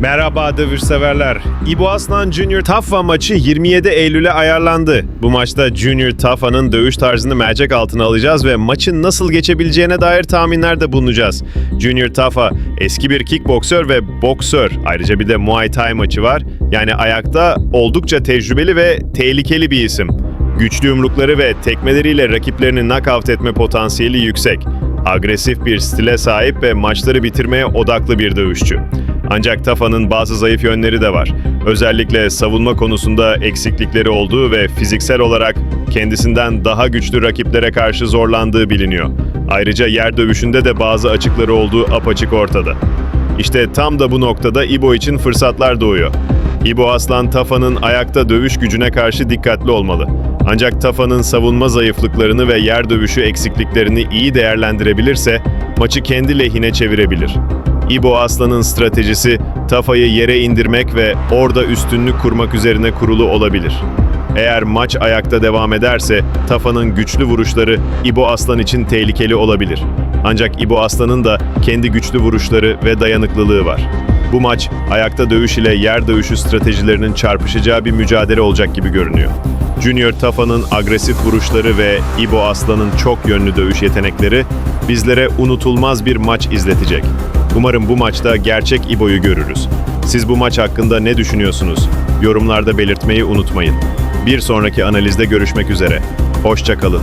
Merhaba dövüş severler. İbo Aslan Junior Tafa maçı 27 Eylül'e ayarlandı. Bu maçta Junior Tafa'nın dövüş tarzını mercek altına alacağız ve maçın nasıl geçebileceğine dair tahminlerde bulunacağız. Junior Tafa eski bir kickboksör ve boksör. Ayrıca bir de Muay Thai maçı var. Yani ayakta oldukça tecrübeli ve tehlikeli bir isim. Güçlü yumrukları ve tekmeleriyle rakiplerini knockout etme potansiyeli yüksek. Agresif bir stile sahip ve maçları bitirmeye odaklı bir dövüşçü. Ancak Tafa'nın bazı zayıf yönleri de var. Özellikle savunma konusunda eksiklikleri olduğu ve fiziksel olarak kendisinden daha güçlü rakiplere karşı zorlandığı biliniyor. Ayrıca yer dövüşünde de bazı açıkları olduğu apaçık ortada. İşte tam da bu noktada İbo için fırsatlar doğuyor. İbo Aslan Tafa'nın ayakta dövüş gücüne karşı dikkatli olmalı. Ancak Tafa'nın savunma zayıflıklarını ve yer dövüşü eksikliklerini iyi değerlendirebilirse maçı kendi lehine çevirebilir. İbo Aslan'ın stratejisi Tafa'yı yere indirmek ve orada üstünlük kurmak üzerine kurulu olabilir. Eğer maç ayakta devam ederse Tafa'nın güçlü vuruşları İbo Aslan için tehlikeli olabilir. Ancak İbo Aslan'ın da kendi güçlü vuruşları ve dayanıklılığı var. Bu maç ayakta dövüş ile yer dövüşü stratejilerinin çarpışacağı bir mücadele olacak gibi görünüyor. Junior Tafa'nın agresif vuruşları ve İbo Aslan'ın çok yönlü dövüş yetenekleri bizlere unutulmaz bir maç izletecek. Umarım bu maçta gerçek İbo'yu görürüz. Siz bu maç hakkında ne düşünüyorsunuz? Yorumlarda belirtmeyi unutmayın. Bir sonraki analizde görüşmek üzere. Hoşça kalın.